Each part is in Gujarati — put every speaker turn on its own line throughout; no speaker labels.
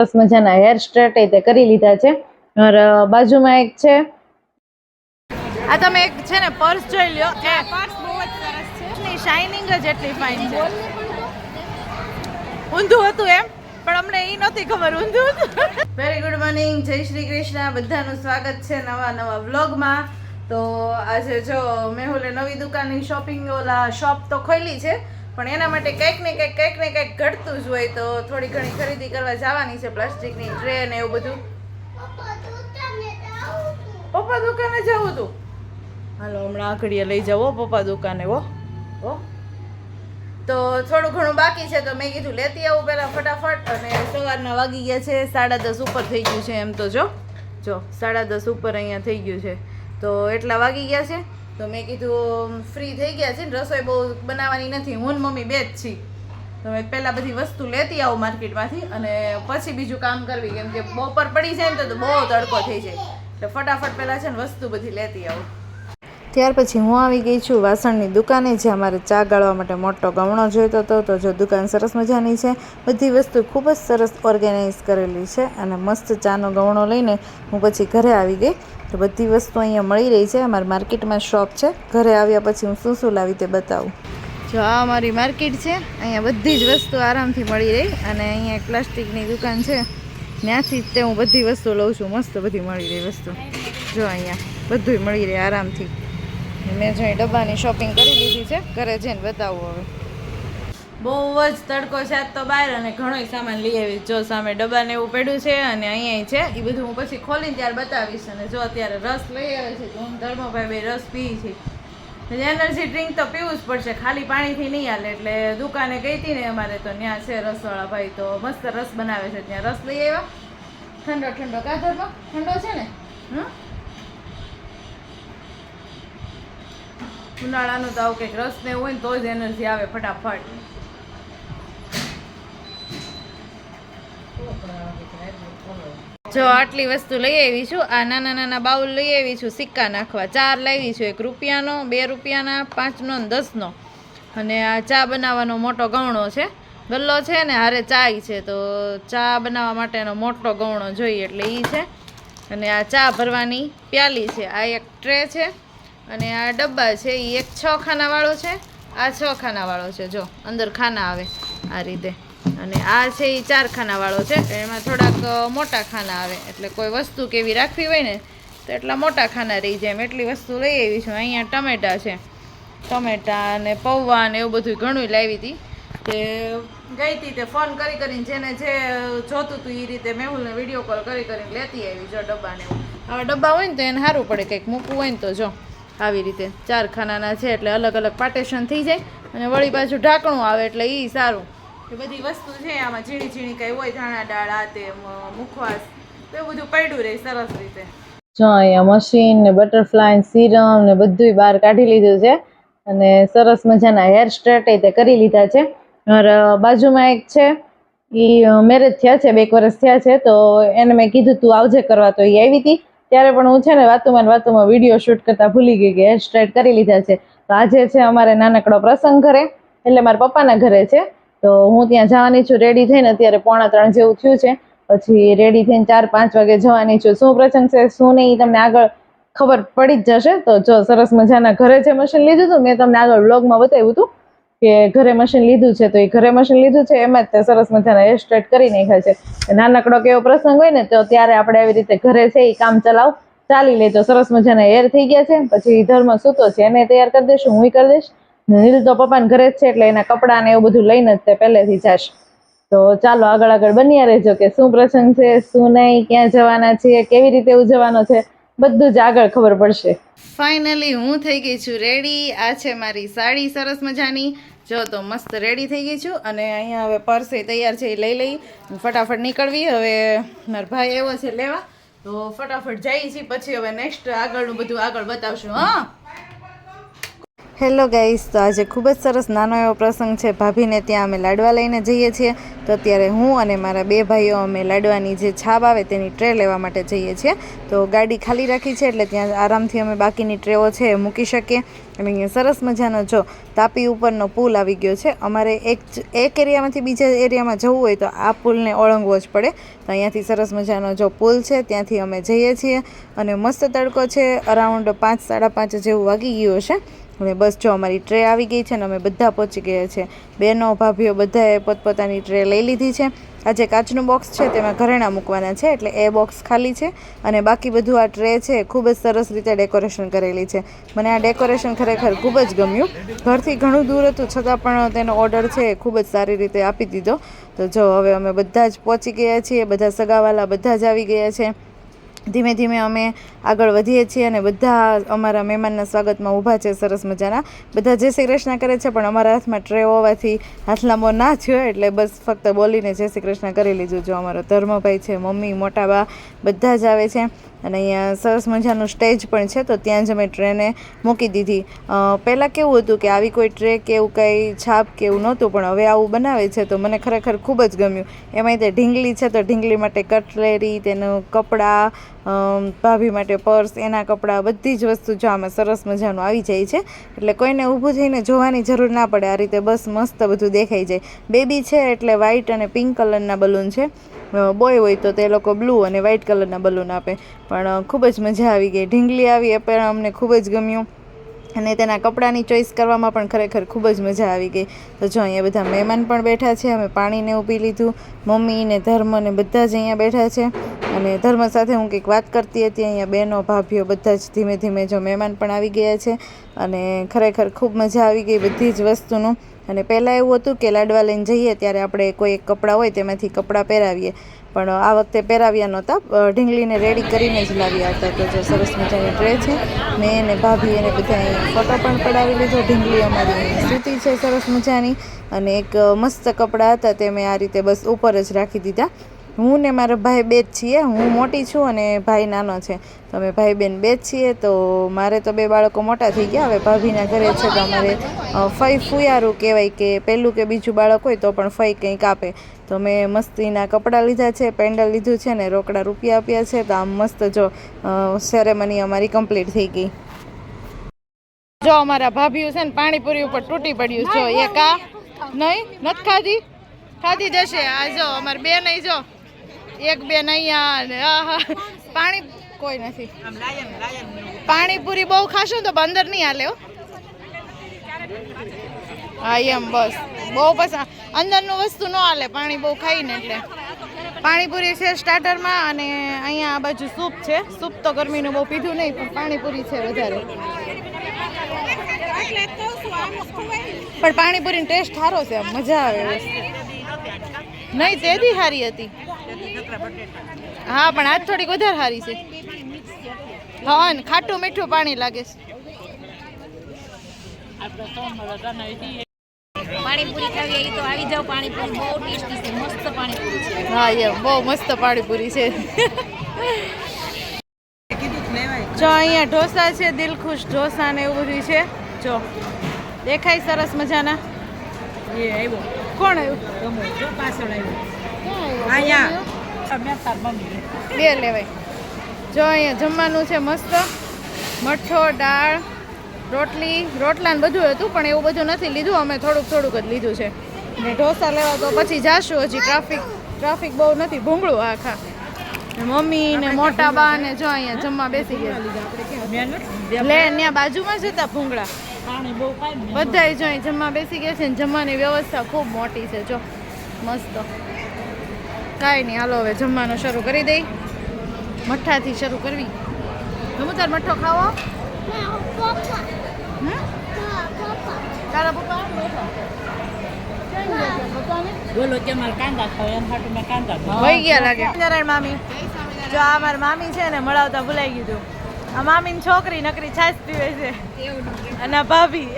સરસ મજાના હેર સ્ટ્રેટ એ તે કરી લીધા છે. બાજુમાં એક છે. આ તમે એક છે ને પર્સ જોઈ લ્યો. એ
પર્સ બહુ જ સરસ છે.
ની શાઇનિંગ જ એટલી ફાઇન છે. ઊંધું હતું એમ પણ અમને એ નહોતી ખબર ઊંધું હતું. વેરી ગુડ મોર્નિંગ જય શ્રી કૃષ્ણ. બધાનું સ્વાગત છે નવા નવા વ્લોગમાં તો આજે જો મેહુલે નવી દુકાનની શોપિંગ ઓલા શોપ તો ખોલી છે. પણ એના માટે કંઈક ને કંઈક કંઈક ને કંઈક ઘટતું જ હોય તો થોડી ઘણી ખરીદી કરવા જવાની છે, પ્લાસ્ટિકની ટ્રે ને એવું બધું. પપ્પા દુકાને જવું હતું હાલો, હમણાં આખડીએ લઈ જાઓ પપ્પા દુકાને, હો. હો. તો થોડું ઘણું બાકી છે તો મેં કીધું લેતી આવું પહેલાં ફટાફટ અને સવારના વાગી ગયા છે, સાડા દસ ઉપર થઈ ગયું છે એમ તો જો. જો, સાડા દસ ઉપર અહીંયા થઈ ગયું છે. તો એટલા વાગી ગયા છે. તો મેં કીધું, ફ્રી થઈ ગયા છે ને, રસોઈ બહુ બનાવવાની નથી, હું ને મમ્મી બે જ છીએ. તો મેં પહેલાં બધી વસ્તુ લેતી આવું માર્કેટમાંથી અને પછી બીજું કામ કરવી, કેમ કે બપોર પડી જાય ને તો બહુ તડકો થઈ જાય. એટલે ફટાફટ પહેલાં છે ને, વસ્તુ બધી લેતી આવું. ત્યાર પછી હું આવી ગઈ છું વાસણની દુકાને, જ્યાં મારે ચા ગાળવા માટે મોટો ગમણો જોઈતો હતો. તો જો દુકાન સરસ મજાની છે, બધી વસ્તુ ખૂબ જ સરસ ઓર્ગેનાઇઝ કરેલી છે અને મસ્ત ચાનો ગમણો લઈને હું પછી ઘરે આવી ગઈ. તો બધી વસ્તુ અહીંયા મળી રહી છે. અમારા માર્કેટમાં શોપ છે. ઘરે આવ્યા પછી હું શું શું લાવી તે બતાવું. જો આ અમારી માર્કેટ છે. અહીંયા બધી જ વસ્તુ આરામથી મળી રહી અને અહીંયા એક પ્લાસ્ટિકની દુકાન છે. ત્યાંથી જ તે હું બધી વસ્તુ લઉં છું. મસ્ત બધી મળી રહી વસ્તુ. જો અહીંયા બધુંય મળી રહે આરામથી. મેં જો અહીં ડબ્બાની શોપિંગ કરી લીધી છે. ઘરે જઈને બતાવું હવે. બહુ જ તડકો છે તો બહાર અને ઘણોય સામાન લઈ આવી જો સામે ડબ્બાને એવું પડ્યું છે અને અહીંયા છે એ બધું હું પછી ખોલીને ત્યારે બતાવીશ. અને જો અત્યારે રસ લઈ આવે છે હું ધર્મભાઈ બે રસ પી છે એનર્જી ડ્રિંક તો પીવું જ પડશે, ખાલી પાણીથી નહીં હાલે. એટલે દુકાને ગઈ હતી ને અમારે તો ત્યાં છે રસવાળા ભાઈ, તો મસ્ત રસ બનાવે છે. ત્યાં રસ લઈ આવ્યા. ઠંડો ઠંડો કાધરમાં ઠંડો છે ને? હમ? ઉનાળાનું તો આવું કંઈક રસ ને હોય ને તો જ એનર્જી આવે ફટાફટ. જો આટલી વસ્તુ લઈ આવી છું, આ નાના નાના બાઉલ લઈ આવી છું, સિક્કા નાખવા, ચાર લાવી છું, એક રૂપિયાનો, બે રૂપિયાના, પાંચનો ને દસનો. અને આ ચા બનાવવાનો મોટો ગૌણો છે, ગલ્લો છે ને, હારે ચાય છે, તો ચા બનાવવા માટેનો મોટો ગૌણો જોઈએ એટલે એ છે. અને આ ચા ભરવાની પ્યાલી છે, આ એક ટ્રે છે, અને આ ડબ્બા છે એ એક છ ખાનાવાળો છે, આ છ ખાનાવાળો છે, જો, અંદર ખાના આવે આ રીતે. અને આ છે એ ચાર ખાનાવાળો છે. એમાં થોડાક મોટા ખાના આવે. એટલે કોઈ વસ્તુ કેવી રાખવી હોય ને, તો એટલા મોટા ખાના રહી જાય. એમ એટલી વસ્તુ લઈ આવી છું. અહીંયા ટમેટા છે. ટમેટા અને પૌવા ને એવું બધું ઘણું લાવી હતી. તે ગઈ હતી તે ફોન કરી કરીને જેને જે જોતું હતું એ રીતે મેહુલને વીડિયો કોલ કરી કરીને લેતી આવી જો ડબ્બાને હવે ડબ્બા હોય ને તો એને સારું પડે કંઈક મૂકવું હોય ને તો જો. આવી રીતે ચાર ખાનાના છે એટલે અલગ અલગ પાર્ટેશન થઈ જાય. અને વળી પાછું ઢાંકણું આવે એટલે એ સારું. એ બધી વસ્તુ છે, આમાં ઝીણી ઝીણી કંઈ હોય, ધાણા, દાળ આ તે મુખવાસ, તો એ બધું પડ્યું રહે સરસ રીતે. જો અહીંયા મશીન ને બટરફ્લાય સિરમ ને બધુંય બહાર કાઢી લીધું છે, અને સરસ મજાના હેર સ્ટ્રેટ તે કરી લીધા છે. બાજુમાં એક છે એ મેરેજ થયા છે, બે એક વર્ષ થયા છે, તો એને મેં કીધું, તું આવજે કરવા તો એ આવી હતી. ત્યારે પણ હું છે ને વાતોમાં વાતુમાં વીડિયો શૂટ કરતા ભૂલી ગઈ કે હેર સ્ટ્રેટ કરી લીધા છે. તો આજે છે અમારે નાનકડો પ્રસંગ ઘરે, એટલે મારા પપ્પાના ઘરે છે. તો હું ત્યાં જવાની છું રેડી થઈને અત્યારે પોણા ત્રણ જેવું થયું છે. પછી રેડી થઈને ચાર પાંચ વાગે જવાની છું. શું પ્રસંગ છે, શું નહીં તમને આગળ ખબર પડી જ જશે. તો જો સરસ મજાના ઘરે જે મશીન લીધું હતું, મેં તમને આગળ વ્લોગમાં બતાવ્યું હતું કે ઘરે મશીન લીધું છે. તો એ ઘરે મશીન લીધું છે, એમાં જ તે સરસ મજાના હેર સ્ટ્રેટ કરી નાખ્યા છે. નાનકડો કેવો પ્રસંગ હોય ને, તો ત્યારે આપણે આવી રીતે ઘરે છે એ કામ ચલાવ. ચાલી લેજો. સરસ મજાના હેર થઈ ગયા છે. પછી ધર્મ સૂતો છે. એને તૈયાર કરી દઈશું, હું કરી દઈશ. નીલ તો પપ્પાને ઘરે જ છે એટલે એના કપડાં ને એવું બધું લઈને જ તે પહેલેથી જાશ. તો ચાલો આગળ આગળ બન્યા રહેજો કે શું પ્રસંગ છે, શું નહીં, ક્યાં જવાના છીએ, કેવી રીતે ઉજવવાનો છે, બધું જ આગળ ખબર પડશે. ફાઇનલી હું થઈ ગઈ છું રેડી આ છે મારી સાડી, સરસ મજાની. જો તો મસ્ત રેડી થઈ ગઈ છું અને અહીંયા હવે પર્સે તૈયાર છે એ લઈ લઈ. ફટાફટ નીકળવી, હવે મારા ભાઈ એવો છે લેવા. તો ફટાફટ જઈએ છીએ, પછી હવે નેક્સ્ટ આગળનું બધું આગળ બતાવશું, હા. હેલો ગાઈસ, તો આજે ખૂબ જ સરસ નાનો એવો પ્રસંગ છે. ભાભીને ત્યાં અમે લાડવા લઈને જઈએ છીએ. તો અત્યારે હું અને મારા બે ભાઈઓ અમે લાડવાની જે છાપ આવે તેની ટ્રે લેવા માટે જઈએ છીએ. તો ગાડી ખાલી રાખી છે એટલે ત્યાં આરામથી અમે બાકીની ટ્રેઓ છે એ મૂકી શકીએ. અને અહીંયા સરસ મજાનો જો તાપી ઉપરનો પુલ આવી ગયો છે. અમારે એક એક એરિયામાંથી બીજા એરિયામાં જવું હોય તો આ પુલને ઓળંગવો જ પડે. તો અહીંયાથી સરસ મજાનો જો પુલ છે, ત્યાંથી અમે જઈએ છીએ. અને મસ્ત તડકો છે, અરાઉન્ડ પાંચ, સાડા પાંચ જેવું વાગી ગયું છે અને બસ જો અમારી ટ્રે આવી ગઈ છે ને અમે બધા પહોંચી ગયા છે. બહેનો ભાભીઓ બધાએ પોતપોતાની ટ્રે લઈ લીધી છે. આ જે કાચનું બોક્સ છે, તેમાં ઘરેણાં મૂકવાના છે, એટલે એ બોક્સ ખાલી છે અને બાકી બધું આ ટ્રે છે ખૂબ જ સરસ રીતે ડેકોરેશન કરેલી છે. મને આ ડેકોરેશન ખરેખર ખૂબ જ ગમ્યું. ઘરથી ઘણું દૂર હતું, છતાં પણ તેનો ઓર્ડર છે એ ખૂબ જ સારી રીતે આપી દીધો. તો જો હવે અમે બધા જ પહોંચી ગયા છીએ, બધા સગાવાલા બધા જ આવી ગયા છે. ધીમે ધીમે અમે આગળ વધીએ છીએ અને બધા અમારા મહેમાનના સ્વાગતમાં ઊભા છે, સરસ મજાના. બધા જય શ્રી કૃષ્ણ કરે છે, પણ અમારા હાથમાં ટ્રે હોવાથી હાથ લાંબો ના થયો એટલે બસ ફક્ત બોલીને જય શ્રી કૃષ્ણ કરી લીધું. જો અમારો ધર્મભાઈ છે, મમ્મી, મોટા બા બધા જ આવે છે. અને અહીંયા સરસ મજાનું સ્ટેજ પણ છે, તો ત્યાં જ અમે ટ્રેને મૂકી દીધી. પહેલાં કેવું હતું કે આવી કોઈ ટ્રે કે એવું કંઈ છાપ કે એવું નહોતું, પણ હવે આવું બનાવે છે, તો મને ખરેખર ખૂબ જ ગમ્યું. એમાંય તે ઢીંગલી છે, તો ઢીંગલી માટે કટલેરી, તેનું કપડાં ભાભી માટે પર્સ, એના કપડાં, બધી જ વસ્તુ જો આમાં સરસ મજાનું આવી જાય છે. એટલે કોઈને ઊભું થઈને જોવાની જરૂર ના પડે. આ રીતે બસ મસ્ત બધું દેખાઈ જાય. બેબી છે એટલે વ્હાઇટ અને પિંક કલરના બલૂન છે. બોય હોય તો તે લોકો બ્લુ અને વ્હાઇટ કલરના બલૂન આપે. પણ ખૂબ જ મજા આવી ગઈ. ઢીંગલી આવી એ પણ અમને ખૂબ જ ગમ્યું. અને તેના કપડાંની ચોઈસ કરવામાં પણ ખરેખર ખૂબ જ મજા આવી ગઈ. તો જો અહીંયા બધા મહેમાન પણ બેઠા છે. અમે પાણીને ઊભી લીધું. મમ્મી ને ધર્મ ને બધા જ અહીંયા બેઠા છે. અને ધર્મ સાથે હું કંઈક વાત કરતી હતી, અહીંયા બહેનો, ભાભીઓ બધા જ ધીમે ધીમે જો મહેમાન પણ આવી ગયા છે અને ખરેખર ખૂબ મજા આવી ગઈ બધી જ વસ્તુનું. અને પહેલાં એવું હતું કે લાડવા લઈને જઈએ ત્યારે આપણે કોઈ એક કપડાં હોય તેમાંથી કપડાં પહેરાવીએ. પણ આ વખતે પહેરાવ્યા નહોતા ઢીંગલીને રેડી કરીને જ લાવ્યા હતા તો જો સરસ મજાની ટ્રે છે. મેં એને ભાભી એને બધા ફોટો પણ પડાવી લીધો, ઢીંગલી અમારી સૂતી છે સરસ મજાની. અને એક મસ્ત કપડાં હતા તે મેં આ રીતે બસ ઉપર જ રાખી દીધા. હું ને મારો ભાઈ બે જ છીએ. હું મોટી છું અને ભાઈ નાનો છે. તો અમે ભાઈ બેન બે જ છીએ, તો મારે તો બે બાળકો મોટા થઈ ગયા. હવે ભાભીના ઘરે છે તો અમારે ફઈ ફુયારું કહેવાય કે પહેલું કે બીજું બાળક હોય તો પણ ફઈ કંઈક આપે. તો મેં મસ્તીના કપડાં લીધા છે પેન્ડલ લીધું છે ને રોકડા રૂપિયા આપ્યા છે. તો આમ મસ્ત જો સેરેમની અમારી કમ્પ્લીટ થઈ ગઈ. જો અમારા ભાભીઓ છે ને પાણીપુરી ઉપર તૂટી પડ્યું જો, એક નહીં? નથી ખાધી? ખાધી જશે આ જો, અમારે બે નહીં જો એક બેન અહીંયા પાણી કોઈ નથી. પાણીપુરી બહુ ખાશો તો અંદર નહીં હાલે, હા. એમ બસ. બહુ બસ અંદરનું વસ્તુ ન હાલે, પાણી બહુ ખાઈને એટલે. પાણીપુરી છે સ્ટાર્ટરમાં અને અહીંયા આ બાજુ સૂપ છે. સૂપ તો ગરમીનું બહુ પીધું નહીં, પણ પાણીપુરી છે વધારે. પણ પાણીપુરીનો ટેસ્ટ સારો છે મજા આવે. નહીં નહીં તેદી સારી હતી. હા પણ આજ થોડીક વધારે સારી છે. હા ને ખાટું મીઠું પાણી લાગે છે.
પાણીપુરી ખાવી હોય તો આવી જાવ પાણીપુરી બહુ ટેસ્ટી છે મસ્ત પાણીપુરી છે.
હા એમ બહુ મસ્ત પાણીપુરી છે. જો અહીંયા ઢોસા છે દિલખુશ ઢોસા ને એવું બધું છે. જો દેખાય સરસ મજાના.
એ આવ્યો.
કોણ આવ્યું?
પાછળ આવ્યો? અહીંયા.
બે લેવાય જો અહીંયા જમવાનું છે મસ્ત. મઠો, દાળ, રોટલી, રોટલા ને બધું હતું, પણ એવું બધું નથી લીધું. અમે થોડુંક થોડુંક જ લીધું છે. ને ઢોસા લેવા તો પછી જાશું હજી. ટ્રાફિક ટ્રાફિક બહુ નથી. ભૂંગળું આખા. મમ્મી ને મોટા બા ને જો અહીંયા જમવા બેસી ગયા. લે ત્યાં બાજુમાં જ હતા ભૂંગળા. બધા જો જમવા બેસી ગયા છે ને જમવાની વ્યવસ્થા ખૂબ મોટી છે, જો. મસ્ત. કાંઈ નહીં. હાલો હવે જમવાનું શરૂ કરી દઈ. મઠ્ઠાથી શરૂ કરવી. ગમું તાર મઠ્ઠો ખાવો? તારા પપ્પા બેઠા. ક્યાં ગયા છે? પપ્પાને?
બોલો કે મારે કાંદા ખાવ એમ હાટું મેં કાંદા ખાવ.
વહી ગયા લાગે. નારાયણ મામી. જો આ મારા મામી છે ને મળાવતા ભૂલાઈ ગયું આ મામીની છોકરી નકરી છાશ પીવે છે. અને ભાભી.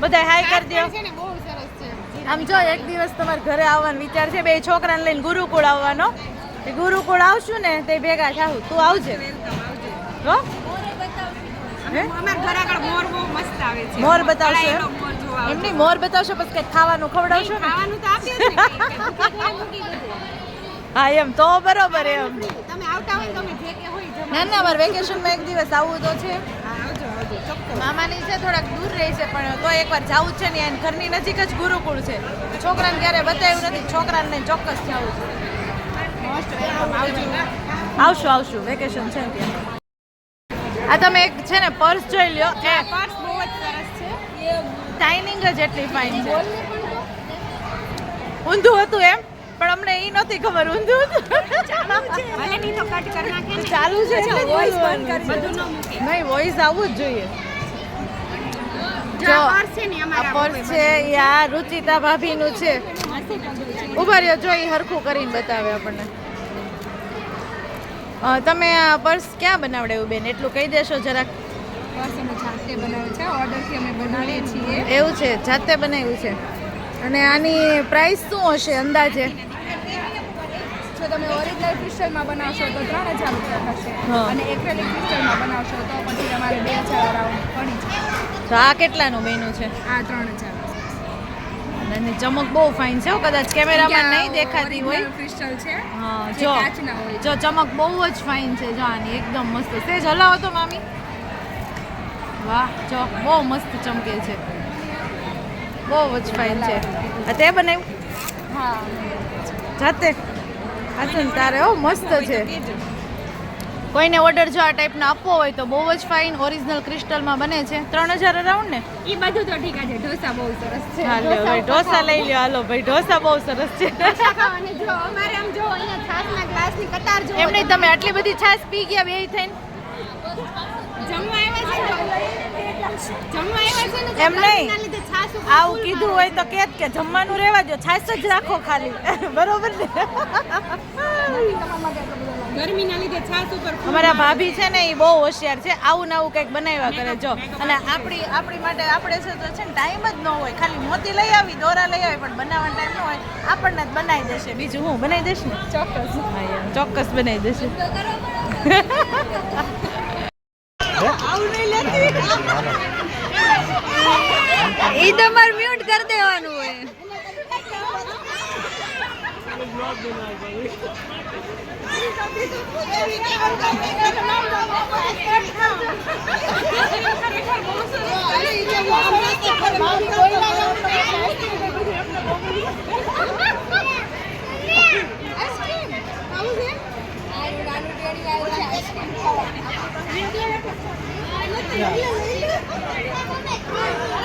બધા હાય કરી દો આમ જો એક દિવસ તમારે ઘરે આવવાનો વિચાર છે બે છોકરાને લઈને ગુરુકુળ આવવાનો. ગુરુકુળ આવશું ને તે ભેગા થાવું તું આવજે. હો?
મોર
બતાવશો. એમની મોર બતાવશો પછી કંઈક ખાવાનું ખવડાવશો ને?
ખાવાનું તો.
હા એમ તો બરોબર એમ.
તમે આવતા હોય તમે જે કે હોય
ના ના મારે વેકેશનમાં એક દિવસ આવવું તો છે. મામાની છે થોડાક દૂર રહે છે પણ તો એકવાર જવું જ છે ને એને ઘરની નજીક જ ગુરુકુળ છે. છોકરાને ક્યારે બતાવ્યું નથી છોકરાને ચોક્કસ જવું છે. આવશું આવશું વેકેશન છે આ તમે એક છે ને પર્સ જોઈ લ્યો. એ
પર્સ બહુ જ સરસ છે.
ટાઈમિંગ જ એટલી ફાઇન છે. ઊંધું હતું એમ? પણ અમને એ નથી ખબર ઊંધું ચાલુ છે નહીં વોઇસ આવવું જ જોઈએ.
પર્સ છે
આ રુચિતા ભાભીનું છે. ઊભા રહ્યો જો એ હરખું કરીને બતાવે આપણને. તમે આ પર્સ ક્યાં બનાવડાવ્યું બેન? એટલું કહી દેશો જરાક.
પર્સ અમે જાતે બનાવે છે ઓર્ડરથી અમે બનાવીએ છીએ.
એવું છે જાતે બનાવ્યું છે. અને આની પ્રાઇસ શું હશે અંદાજે?
જો તમે ઓરિજિનલ ક્રિસ્ટલમાં બનાવશો તો ત્રણ હજાર રૂપિયા થશે. અને એક્રેલિક ક્રિસ્ટલમાં બનાવશો તો પછી તમારે બે હજાર અરાઉન્ડ પડી જાય.
તો આ કેટલાનું મેનુ છે?
આ ત્રણ હજાર.
અને ચમક બહુ ફાઇન છે કદાચ કેમેરામાં નહીં દેખાતી હોય.
ક્રિસ્ટલ છે?
હા
જો
જો. ચમક બહુ જ ફાઇન છે જો આની એકદમ મસ્ત. સેજ હલાવો તો મામી. વાહ જો બહુ મસ્ત ચમકે છે. બહુ જ ફાઇન છે. તે બનાવ્યું?
હા.
જાતે? હાસન તારે હો મસ્ત છે. કોઈને ઓર્ડર જો આ ટાઈપનો આપવો હોય તો બહુ જ ફાઇન ઓરિજિનલ ક્રિસ્ટલમાં બને છે. ત્રણ હજાર અરાઉન્ડ ને?
એ બધું તો ઠીક છે ઢોસા બહુ સરસ છે.
હાલો ભાઈ ઢોસા લઈ લ્યો હાલો ભાઈ ઢોસા બહુ સરસ છે.
જો અમારે આમ જો અહીંયા છાસના ગ્લાસની કતાર જો
એમ નહીં તમે આટલી બધી છાશ પી ગયા બે થઈને?
જમવા આવ્યા છે જમવા આવ્યા છે
એમ નહીં.
છાસ
આવું કીધું હોય તો કે કે જમવાનું રહેવા દો છાશ જ રાખો ખાલી. બરોબર ને?
ગરમીના લીધે છાસ ઉપર
અમારા ભાભી છે ને એ બહુ હોશિયાર છે. આવું ને આવું કંઈક બનાવ્યા કરે જો. અને આપણી આપણી માટે આપણે છે તો છે ને ટાઈમ જ ન હોય. ખાલી મોતી લઈ આવી દોરા લઈ આવી પણ બનાવવાનો ટાઈમ ન હોય. આપણને જ બનાવી દેશે. બીજું હું બનાવી દઈશ ને?
ચોક્કસ.
ચોક્કસ બનાવી દેશે. તમારે મ્યુટ કરી દેવાનું હોય.
આઈસ્ક્રીમ